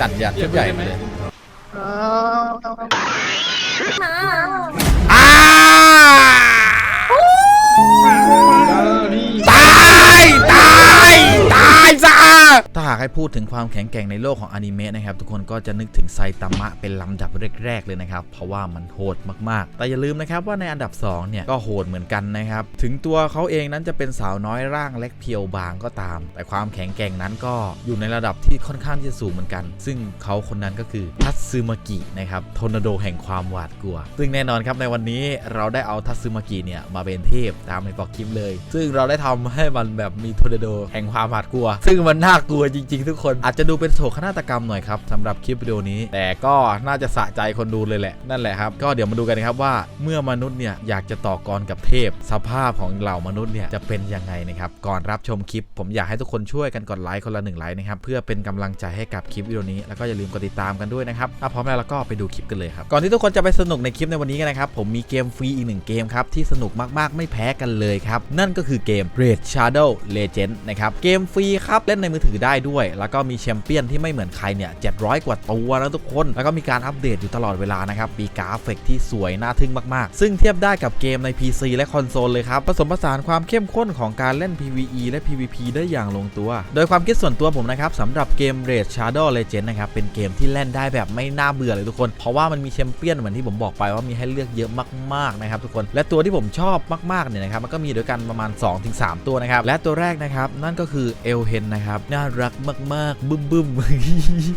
จัดยัดชุดใหญ่มาเลยมาอ้าาหากให้พูดถึงความแข็งแกร่งในโลกของอนิเมะนะครับทุกคนก็จะนึกถึงไซตามะเป็นลำดับแรก ๆ เลยนะครับ เพราะว่ามันโหดมากๆ แต่อย่าลืมนะครับว่าในอันดับ 2 เนี่ย ก็โหดเหมือนกันนะครับ ถึงตัวเขาเองนั้นจะเป็นสาวน้อยร่างเล็กเพียวบางก็ตาม แต่ความแข็งแกร่งนั้นก็อยู่ในระดับที่ค่อนข้างที่จะสูงเหมือนกัน ซึ่งเขาคนนั้นก็คือทัตซึมากินะครับทอร์นาโดแห่งความหวาดกลัว ซึ่งแน่นอนครับในวันนี้เราได้เอาทัตซึมากิเนี่ยมาเป็นเทพตามในปอกคลิปเลย ซึ่งเราได้ทำให้มันแบบมีทอร์นาโดแห่งความหวาดกลัว ซึ่งมันน่ากลัวจริงๆ ทุกคนอาจจะดูเป็นโศกนาฏกรรมหน่อยครับสำหรับคลิปวิดีโอนี้ แต่ก็น่าจะสะใจคนดูเลยแหละนั่นแหละครับ ก็เดี๋ยวมาดูกันนะครับว่าเมื่อมนุษย์เนี่ยอยากจะต่อกรกับเทพ สภาพของเหล่ามนุษย์เนี่ยจะเป็นยังไงนะครับก่อนรับชมคลิป ผมอยากให้ทุกคนช่วยกันกดไลค์คนละหนึ่งไลค์นะครับเพื่อเป็นกำลังใจให้กับคลิปวิดีโอนี้แล้วก็อย่าลืมกดติดตามกันด้วยนะครับถ้าพร้อมแล้วเราก็ไปดูคลิปกันเลยครับก่อนที่ทุกคนจะไปสนุกในคลิปในวันนี้กันนะครับผมมีเกมฟรีอีกหนึ่งเกมครับที่สนุกมากๆไม่แพ้กันเลยครับนั่นก็คือเกม Raid Shadow Legend นะครับเกมฟรีครับเล่นในมือถือได้ด้วย แล้วก็มีแชมเปี้ยนที่ไม่เหมือนใครเนี่ย700กว่าตัวนะทุกคน แล้วก็มีการอัปเดตอยู่ตลอดเวลานะครับมีกราฟิกที่สวยน่าทึ่งมากๆ ซึ่งเทียบได้กับเกมใน PC และคอนโซลเลยครับผสมผสานความเข้มข้นของการเล่น PVE และ PVP ได้อย่างลงตัว โดยความคิดส่วนตัวผมนะครับสำหรับเกม Raid Shadow Legend นะครับเป็นเกมที่เล่นได้แบบไม่น่าเบื่อเลยทุกคน เพราะว่ามันมีแชมเปี้ยนเหมือนที่ผมบอกไปว่ามีให้เลือกเยอะมากๆนะครับทุกคนและตัวที่ผมชอบมากๆเนี่ยนะครับมันก็มีด้วยกันประมาณ 2-3 ตัวนะครับและตัวแรกนะครับนั่นก็คือเอลเฮนนะครับน่ารักมากๆ บึ้มบึ้ม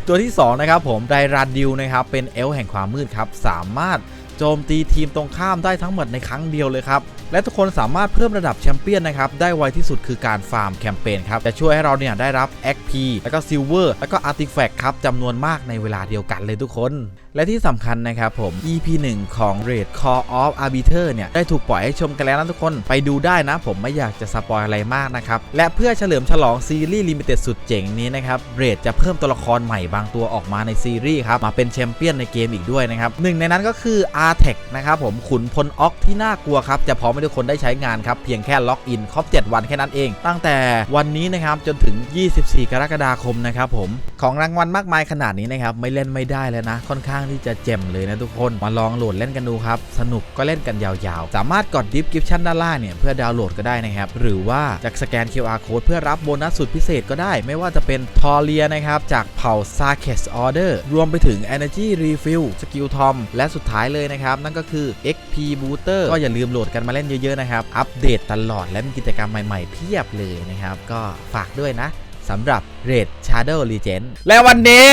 ตัวที่ 2 นะครับผมไดรันดิวนะครับเป็นเอลแห่งความมืดครับ สามารถโจมตีทีมตรงข้ามได้ทั้งหมดในครั้งเดียวเลยครับ และทุกคนสามารถเพิ่มระดับแชมเปี้ยนนะครับ ได้ไวที่สุดคือการฟาร์มแคมเปญครับ จะช่วยให้เราเนี่ยได้รับ XP แล้วก็ซิลเวอร์แล้วก็อาร์ติแฟกต์ครับจำนวนมากในเวลาเดียวกันเลยทุกคน และที่สำคัญนะครับผม EP 1 ของ Raid Call of Arbiter เนี่ยได้ถูกปล่อยให้ชมกันแล้วนะทุกคนไปดูได้นะผมไม่อยากจะสปอยอะไรมากนะครับและเพื่อเฉลิมฉลองซีรีส์ลิมิเต็ดสุดเจ๋งนี้นะครับ Raid จะเพิ่มตัวละครใหม่บางตัวออกมาในซีรีส์ครับมาเป็นแชมเปี้ยนในเกมอีกด้วยนะครับหนึ่งในนั้นก็คือ r t e c นะครับผมขุนพลอ็อกที่น่ากลัวครับ จะพร้อมให้ทุกคนได้ใช้งานครับ เพียงแค่ล็อกอินครบ 7 วันแค่นั้นเอง ตั้งแต่วันนี้นะครับ จนถึง 24 กรกฎาคมนะครับผมของรางวัลมากมายขนาดนี้นะครับ ไม่เล่นไม่ได้แล้วนะ ค่อนข้างที่จะเจ็มเลยนะทุกคนมาลองโหลดเล่นกันดูครับ สนุกก็เล่นกันยาวๆ สามารถกดดิฟกิฟชั่นด้านล่างเนี่ยเพื่อดาวน์โหลดก็ได้นะครับหรือว่าจะสแกน QR code เพื่อรับโบนัสสุดพิเศษก็ได้ ไม่ว่าจะเป็นทอเรียนะครับจากเผ่า s a r k e s Order รวมไปถึง Energy Refill Skill Tom และสุดท้ายเลยนะครับ นั่นก็คือ XP Booster ก็อย่าลืมโหลดกันมาเล่นเยอะ ๆ นะครับ อัปเดตตลอดและมีกิจกรรมใหม่ ๆ เพียบเลยนะครับ ก็ฝากด้วยนะสำหรับ Raid Shadow Legend และวันนี้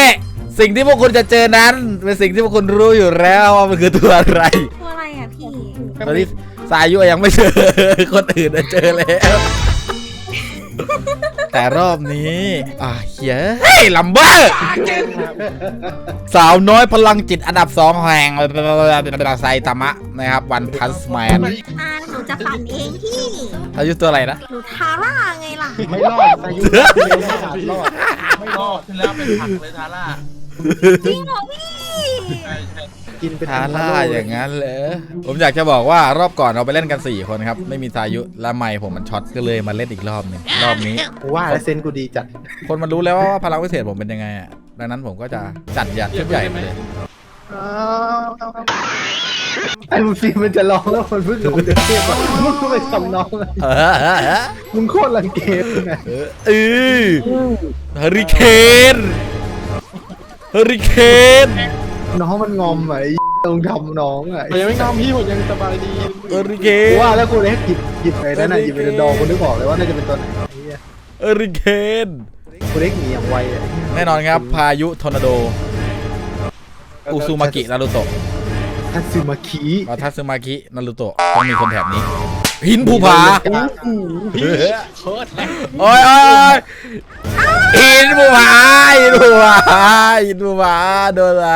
สิ่งที่พวกคุณจะเจอนั้น เป็นสิ่งที่พวกคุณรู้อยู่แล้วว่ามันคือตัวอะไร ตัวอะไรอะพี่ ตอนนี้สายุยังไม่เจอ คนอื่นน่ะเจอแล้ว แต่รอบนี้ อะเฮ้ยเฮ้ยลัมเบอร์สาวน้อยพลังจิตอันดับสองแห่งไซตามะนะครับวันพัสแมนอ่าหนูจะฝันเองพี่อายุตัวอะไรนะหนูทาร่าไงล่ะไม่รอดอายุไม่รอดรอดไม่รอดขึ้นแล้วเป็นผักเลยทาร่าจริงเหรอพี่ใช่ใช่ กินเป็นทาร่าอย่างนั้นเลยผมอยากจะบอกว่ารอบก่อนเราไปเล่นกัน 4 คนครับ ไม่มีสายุและไม่ผมมันช็อตก็เลยมาเล่นอีกรอบหนึงรอบนี้ กูว่าแล้วเซนกูดีจัดคนมันรู้แล้วว่าพลังพิเศษผมเป็นยังไงอะดังนั้นผมก็จะจัดยัดชุดใหญ่มาเลยไอ้มึงฟิล์มมันจะร้องแล้วมันเพิ่งลงจากเทพอะมึงก็ไปทำน้องอะเออมึงโคตรรังเกียจไงเออเออเฮอริเคนเฮอริเคน น้องมันงอมอะไอ้ต้องทำน้องอะผมยังไม่งอมพี่ผมยังสบายดีเฮอริเคนกูว่าแล้วกูเลยหยิบหยิบไอ้นั่นน่ะหยิบไปดองกูนึกออกเลยว่าน่าจะเป็นตัวไหนไอ้เหี้ยเฮอริเคนกูเล็กหนีอย่างไวอะแน่นอนครับพายุทอร์นาโดอุซูมากินารุโตะทัตสึมาคิมาทัซึมากินารุโตะต้องมีคนแถบนี้ หินภูผา พี่โคตรแรงโอ้ยโอ้ยโหินภูผาหินภูผาหินภูผาโดนไป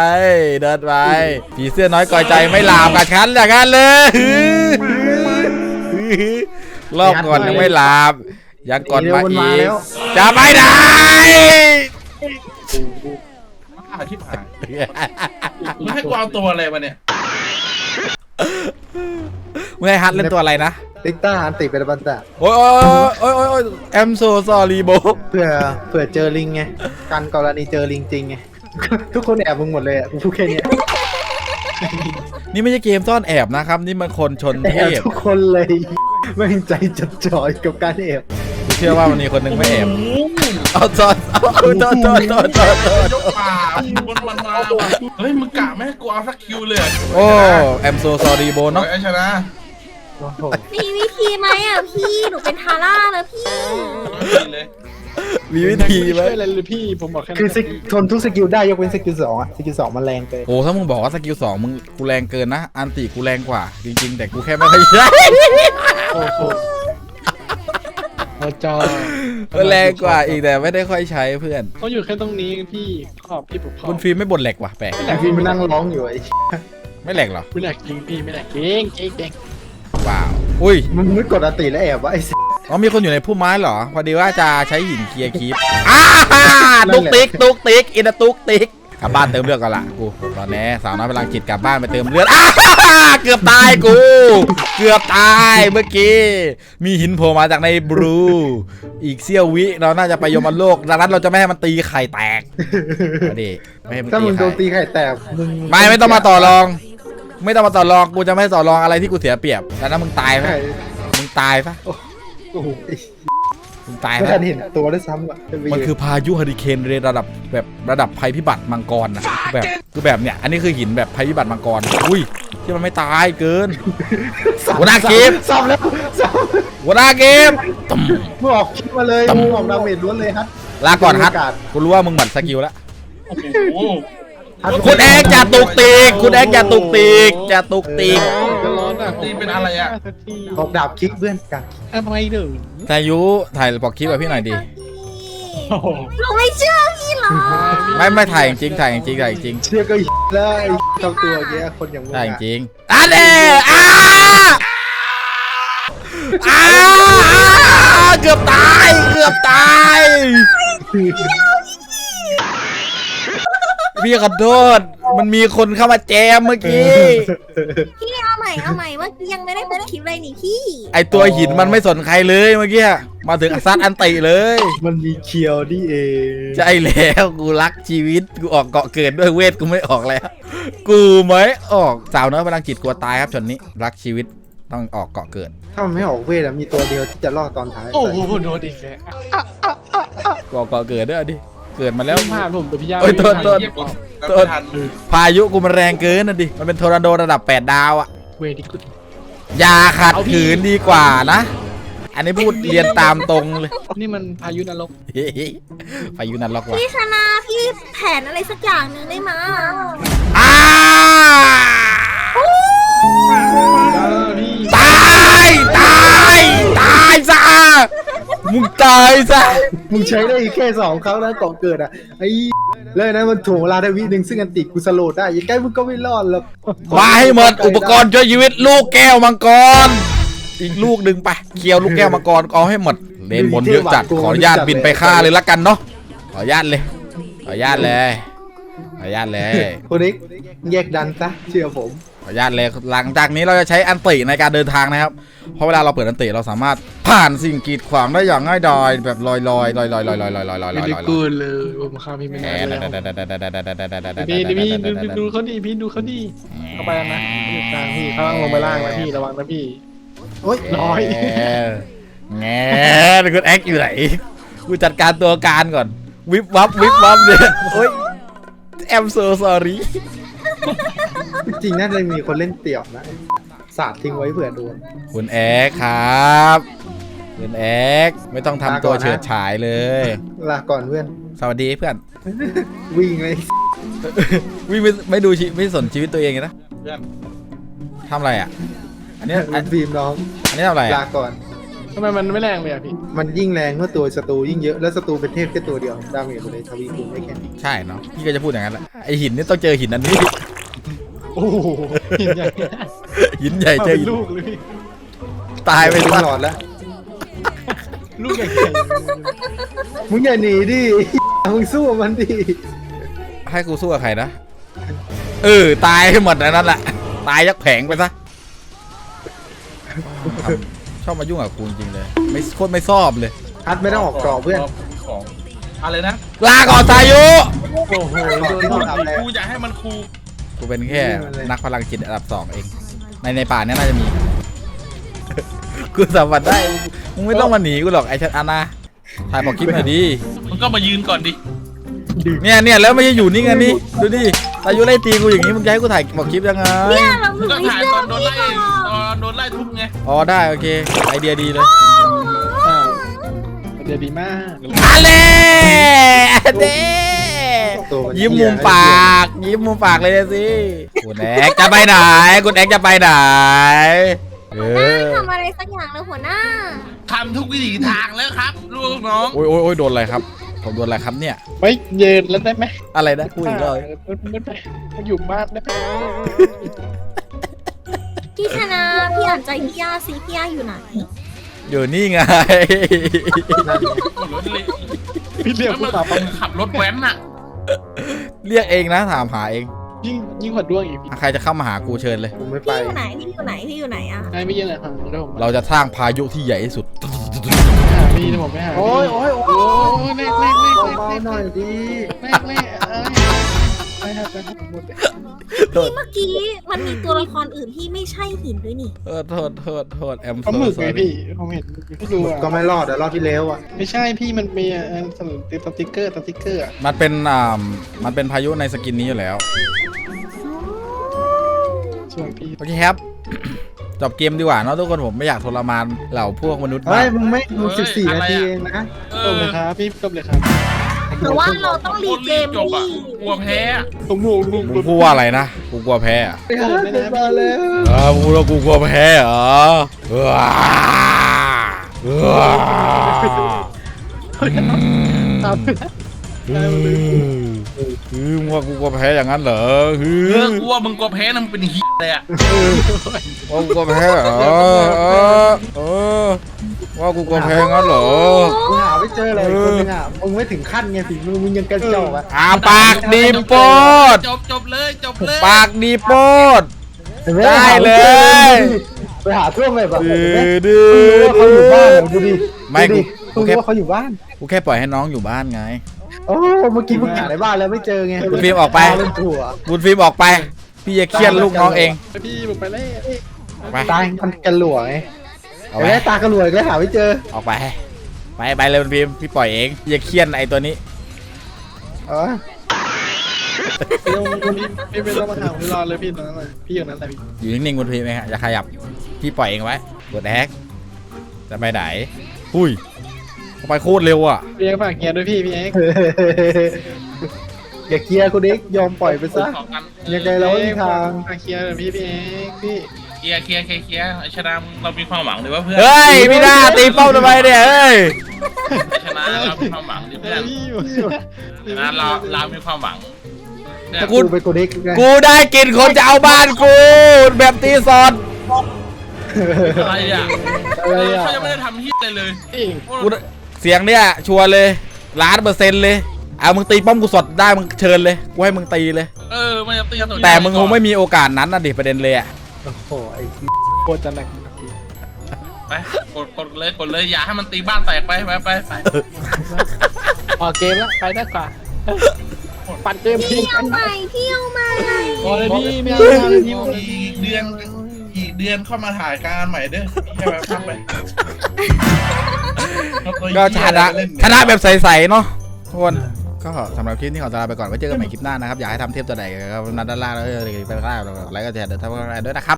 โดนไปผีเสื้อน้อยก่อยใจไม่หลาบกับฉันอย่างนั้นเลยรอบก่อนยังไม่หลาบยังก่อนมาอีกจะไปไหนอาชิบหายมึงให้กูเอาตัวอะไรมาเนี่ยมึงให้ฮัทเล่นตัวอะไรนะ ติ๊กต้าอันติเป็นบันตะโอ้ยโอ้ยโอ้ยโอ้ยแอมโซซอรีโบเผื่อเผื่อเจอลิงไงกันกรณีเจอลิงจริงไง ทุกคนแอบมึงหมดเลยอะกูพูดแค่เนี้ยนี่ไม่ใช่เกมซ่อนแอบนะครับ นี่มันคนชนแอเทบพทุกคนเลยแม่งใจจดจ่อยกับการแอบเชื่อว่ามันมีคนหนึ่งไม่แอบเอาจอดเอาเอาโทษโทษโทษโทษโทษยกป่ามันมันมาว่ะเฮ้ยมึงกะไม่ให้กูเอาสักคิวเลยอะโอ้แอมโซซอรีโบเนาะเนาะไอ้ชนะ โอ้โหมีวิธีไหมอะพี่หนูเป็นทาร่าแล้วพี่เลยมีวิธีไหมช่วยอะไรเลยพี่ผมบอกแค่นั้นคือสกิลทนทุกสกิลได้ยกเว้นสกิลสองอะสกิลสองมันแรงเกินโอ้ถ้ามึงบอกว่าสกิลสองมึงกูแรงเกินนะ อันติกูแรงกว่า จริง ๆ แต่กูแค่ไม่ค่อยใช้โอ้โหเอาจอแรงกว่าอีกแต่ไม่ได้ค่อยใช้เพื่อน เขาอยู่แค่ตรงนี้พี่ขอบที่ผมขอบคุณฟิล์มไม่บ่นแหลกว่ะแปลกแต่พี่มันนั่งร้องอยู่ไอ้ไม่แหลกเหรอไม่แหลกจริงพี่ไม่แหลกเก่งเก่งเก่ง ว้าวอุ้ยมึงไม่กดอติแล้วแอบวะไอ้อ๋อมีคนอยู่ในพุ่มไม้เหรอ พอดีว่าจะใช้หินเคลียร์คลิปอ้านั่ตุนกแหละติ๊กตุกติ๊กอินตุกติ๊กกลับบ้านเติมเลือดก่อนละกูตอนนี้สาวน้อยพลังจิตกลับบ้านไปเติมเลือดอ้าเกือบตายกู เกือบตายเมื่อกี้มีหินโผล่มาจากในบลูอีกเสี้ยววิเราน่าจะไปยมโลกดังนั้นเราจะไม่ให้มันตีไข่แตกมาดิไม่ให้มันถ้าตีมึงโดไข่นตีไข่แตกมึงไม่ไม่ต้องมาต่อรอง ไม่ต้องมาต่อรองกูจะไม่ต่อรองอะไรที่กูเสียเปรียบแต่ถ้ามึงตายไหมใช่มึงตายปะโอ้โหไอ้มึงตายไม่ไหมทันเห็นตัวด้วยซ้ำอะจะไปมันยืคือพายุเฮอริเคนระดับแบบระดับภัยพิบัติมังกรนะคือแบบคือแบบเนี้ยอันนี้คือหินแบบภัยพิบัติมังกรอุ้ยที่มันไม่ตายเกิน หัวหน้าเกม ซ้ำแล้วซ้ำหัวหน้าเกมตึมมึงออกคลิปมาเลยต่ำมึงออกดาเมจล้วนเลยฮัทลาก่อนฮัทบรรยากาศกูรู้ว่ามึงหมัดสกิลแล้ว โอ้โหฮัท คุณแอกจะตุกติกคุณแอกจะตุกติกจะตุกติกจะร้อนอะตีเป็นอะไรอะสักทีออกดาบคลิกเพื่อนกันทำไมเด้อทายุถ่ายปอกคลิปกับพี่หน่อยดิโอ้โหหนูไม่เชื่อพี่หรอกไม่ไม่ถ่ายจริงๆถ่ายจริงๆถ่ายจริง เชื่อก็แล้วไอ้ทำตัวอย่างเงี้ยคนอย่างมึงถ่ายอะจริงอันเน่อ้าอ้าเกือบตาย เกือบตาย พี่ขอโทษ มันมีคนเข้ามาแจมเมื่อกี้ พี่เอาใหม่เอาใหม่เมื่อกี้ยังไม่ได้เปิดคลิปเลยนี่พี่ไอตัวหินมันไม่สนใครเลยเมื่อกี้ มาถึงซัดอันติเลย มันมีเคียวนี่เองใช่แล้วกูรักชีวิตกูออกเกาะเกิดด้วยเวทกูไม่ออกแล้ว กูไม่ออกสาวน้อยพลังจิตกลัวตายครับชนนี้รักชีวิตต้องออกเกาะเกิด ถ้ามันไม่ออกเวทอะมีตัวเดียวที่จะรอดตอนท้ายโอ้โหโดนอีกแล้วกูออกเกาะเกิดด้วยเอาดิ เกิดมาแล้วผ่านผมแต่พี่ยาโอ้ยโทษโทษเยี่ยมกว่าแล้วไม่ทันพายุกูมันแรงเกินนะดิ มันเป็นทอร์นาโดระดับ 8 ดาวอะเวดิกุดอย่าขัดขืนดีกว่านะ อันนี้พูดเรียนตามตรงเลย นี่มันพายุนรกพายุนันล็อกว่ะพี่ชนะพี่แผนอะไรสักอย่างหนึ่งได้ไหมยอ้าพี่ตายตายตายซะ มึงตายซะมึงใช้ได้แค่สองครั้งนะก่อนเกิดอะไอ้เลยนะมันถ่วงเวลาได้วิหนึ่งซึ่งอันติกูสโลดได้ยังไงมึงก็ไม่รอดหรอกมาให้หมดอุปกรณ์ช่วยชีวิตลูกแก้วมังกร อีกลูกหนึ่งไปเคียวลูกแก้วมังกรเอาให้หมดเลนบนเยอะจัดขออนุญาตบินไปฆ่าเลยละกันเนาะขออนุญาตเลย ขออนุญาตเลยขออนุญาตเลยคนนี้แยกดันซะเชื่อผมข ออนุญาตเลยหลังจากนี้เราจะใช้อันติในการเดินทางนะครับ เพราะเวลาเราเปิดอันติเราสามารถผ่านสิ่งกีดขวางได้อย่างง่ายดายแบบลอยลอยลอยลอยลอยลอยลอยลอยลอยลไม่อยได้ลอยกูเลยผมฆ่าพี่ไม่ได้แล้วพี่พี่ดูดูเขาดีพี่ดูเขาดีเข้าไปแล้วนะพี่กลางพี่ข้างล่างลงไปล่างนะพี่ระวังนะพี่โอ๊ยน้อยแงคุณแอคอยู่ไหนกูจัดการตัวการก่อนวิบวับวิบวับเนี่ยโอ้ยแอมโซซอรี่ จริงๆน่าจะมีคนเล่นเตี่ยวนะ สาดทิ้งไว้เผื่อโดน คุณแอคครับ คุณแอคไม่ต้องทำตัวลาก่อนนะเฉิดฉายเลย ลาก่อนเพื่อน สวัสดีเพื่อน วิ่งเลยวิ่งไม่ไม่ดูชีไม่สนชีวิตตัวเองเลยนะเพื่อน ทำอะไรอะ อันนี้อัมันนฟิล์มน้อง อันนี้ทำอะไรลาอะก่อน ทำไมมันไม่แรงเลยอะพี่ มันยิ่งแรงเมื่อตัวศัตรูยิ่งเยอะแล้วศัตรูเป็นเทพแค่ตัวเดียวดาเมจเลยทวีคูณได้แค่นี้ใช่เนาะพี่ก็จะพูดอย่างนั้นแหละไอหินนี่ต้องเจอหินอันนี้ โอ้โหเห็นใหญ่หินใหญ่เจอเป็นหินลูกเลยพี่ตายไปตซะลอดแล้ว ลูกใหญ่มึงอย่าหนีดิ มึงสู้กับมันดิ ให้กูสู้กับใครนะ เออ ตายให้หมดอันนั้นแหละ ตายยักแผงไปซะชอบมายุ่งกับกูจริงๆเลย ไม่โคตรไม่ชอบเลยฮัทไม่ต้องออกกรอบเพื่อน ของอะไรนะลาก่อนสายุ โอ้โหโดนที่ทำแล้ว กูอยากให้มันคู กูเป็นแค่นักพลังจิตอันดับสองเอง ในในป่าเนี้น่าจะมี กูสัมผัสได้ มึงไม่ต้องมาหนีกูหรอกไอ้ชัดอานาถ่ายบอกคลิปหน่อยดิ มึงก็มายืนก่อนดิ เนี่ยเนี่ยแล้วไม่ใช่อยู่นิ่งอันนี้ดูดิอายุไล่ตีกูอย่างนี้มึงจะให้กูถ่ายบอกคลิปยังไง เนี่ยเราหมึนูงก็ไม่ถ่ายเชื่ตออนโดนไล่พี่หรอกตอนโดนไล่ทุบไงอ๋อได้โอเค ไอเดียดีเลยอ่าเดี๋ยวดีมาก อะไรเด้ ตัวมันยิ้มมุมปาก ยิ้มมุมปากเลยสิคุณแอกจะไปไหนคุณแอกจะไปไหนเออทำอะไรสักอย่างเลยหัวหน้า ทำทุกวิถีทางแล้วครับลูกน้องโอ้ยโอ้ยโอ้ยโดนอะไรครับ ผมโดนอะไรครับเนี่ย ไม่เย็นแล้วได้ไหมอะไรนะพูดอีกรอบมันไม่ไปมันอยู่บ้านได้ไหมพี่ชนะพี่อ่านใจพี่ย่าซิพี่ย่าอยู่ไหนอยู่นี่ไง รถเลยพี่เรียกแล้วผู้มันสาวปั๊มขับรถแว้นน่ะ เรียกเองนะถามหาเองยิ่งยิ่งกว่าด้วงอีกพี่ใครจะเข้ามาหากูเชิญเลยกูไม่ไปพี่อยู่ไหนพี่อยู่ไหนพี่อยู่ไหนอะนายไม่เย็นเลยครับเดี๋ยวผมเราจะสร้างพายุที่ใหญ่ที่สุด หาพี่เดี๋ยวผมไปหาโอ้ยโอ้ยโอ้โอ้ยยแรกแรกแรกแรกเบาแรกๆหน่อยดิแรกแรก เอ้ยไปครับไปครับหมดเลยพี่เมื่อกี้มันมีตัวละครอื่นที่ไม่ใช่หินด้วยนี่ เออโทษโทษโทษแอมปลาหมึกไงพี่ผมเห็นพี่ดูก็อะไม่รอดเดี๋ยวรอบที่แล้วอะไม่ใช่พี่มันมีอะสติ๊กเกอร์สติ๊กเกอร์อะมันเป็นอ่ามันเป็นพายุในสกินนี้อยู่แล้วส่วนพี่โอเคครับ จบเกมดีกว่าเนอะทุกคนผมไม่อยากทรมานเหล่าพวกมนุษย์เฮ้มายกมึงไม่มึงสิบสี่นาทีเองนะ เอจบอเลยครับพี่จบเลยครับ หรือว่าเราต้องรีเกมจบอะพี่กลัวแพ้อะผมหมูหมูมึงพูดว่าอะไรนะกูกลัวแพ้อะไปหาเดินมาแล้วเออมึงพูดว่ากูกลัวแพ้เหรอเออเอออืม อืมว่ากูกลัวแพ้อย่างนั้นเหรอฮึเออกูว่ามึงกลัวแพ้นะมึงเป็นเฮียเลยอะว่ากูกลัวแพ้เหรอเออเออว่ากูกลัวแพ้งั้นเหรอกูหาไม่เจอเลยคนนึงอะมึงไม่ถึงขั้นไงฝีมือมึงยังกระจอกอะอาปากดีโปดจบจบเลยจบเลยปากดีโปดได้เลยไปหาทั่วแบบแบบดื้อดื้มึงรู้ว่าเขาอยู่บ้านอเหรอดูดิไม่ดูดิ กูมึงแค่รู้ว่าเขาอยู่บ้าน กูแค่ปล่อยให้น้องอยู่บ้านไง โอ้เมื่อกี้มึงหาในบ้านแล้วไม่เจอไงคุณฟิล์มออกไปตาเป็นถั่วบุญฟิล์มออกไป พี่จะเครียดลูกน้องเองพี่ผมไปเลยไปตายมันกันหลวไงเอาไอ้ไปแม่ตากระหลวยก็หาไม่เจอออกไป ไปไปเลยบุญฟิล์มพี่ปล่อยเองพี่จะเครียดไอ้ตัวนี้ เออเดี๋ยวพี่พี่ไม่ต้องมาหาพี่รอเลยพี่ตรงนั้นเลยพี่อยู่นั้นแหละพี่อยู่นิ่งๆบุญฟิล์มไหมฮะอย่าขยับ พี่ปล่อยเองไว้กดแอคจะไปไหนอุ้ยเขา ไปโคตรเร็วอะพี่เอ็กฝากเฮียด้วยพี่พี่เอ็กอย่าเคลียร์กูดิยอมปล่อยไปซะขอกันยังไงเราไม่มีทาง ฝากเคลียร์เลยพี่พี่เอ็กพี่เคลียร์เคลียร์เคลียร์เคลียร์ไอ้ชนะเรามีความหวังเลยว่าเพื่อนเฮ้ยพี่หน้าตีเป้าทำไมเนี่ยเฮ้ยไอ้ชนะเรามีความหวังดิเอเพื่ออนพี่อยู่ชนะเราเรามีความหวังเนี่ยกูไปกูดิกไงกูได้กินคนจะเอาบ้านกู แบบตีสอดอะไรอะอะไรเอออะเขายังไม่ได้ทำฮิตเลยเลย พี่กูเสียงเนี่ยชัวร์เลยล้านเปอร์เซ็นต์เลยเอามึงตีป้อมกูสดได้มึงเชิญเลยกูให้มึงตีเลย เออมันจะตีตัวแต่มึงคงไม่มีโอกาสนั้นนะดิประเด็นเลยอะโอ้โหไอ้โคตรจะหนักไปกดกดเลยกดเลยอย่าให้มันตีบ้านแตกไปไปไปไปออกเกมแล้วไปได้กว่าปัดเกมพี่พี่เอาใหม่พี่เอาใหม่พอเลยพี่ไม่เอาเลยพี่อีกเดือนอีกเดือนเข้ามาถ่ายการใหม่เด้อแค่แบบพักไป ก็ชนะชนะแบบใสๆเนาะทุกคนก็สำหรับคลิปนี้ขอตัวลาไปก่อนไว้เจอกันใหม่คลิปหน้านะครับ อยากให้ทำเทปตัวไหนก็นัดด้านล่างแล้วไปล่างแล้วก็แชร์เดินทางอะไรด้วยนะครับ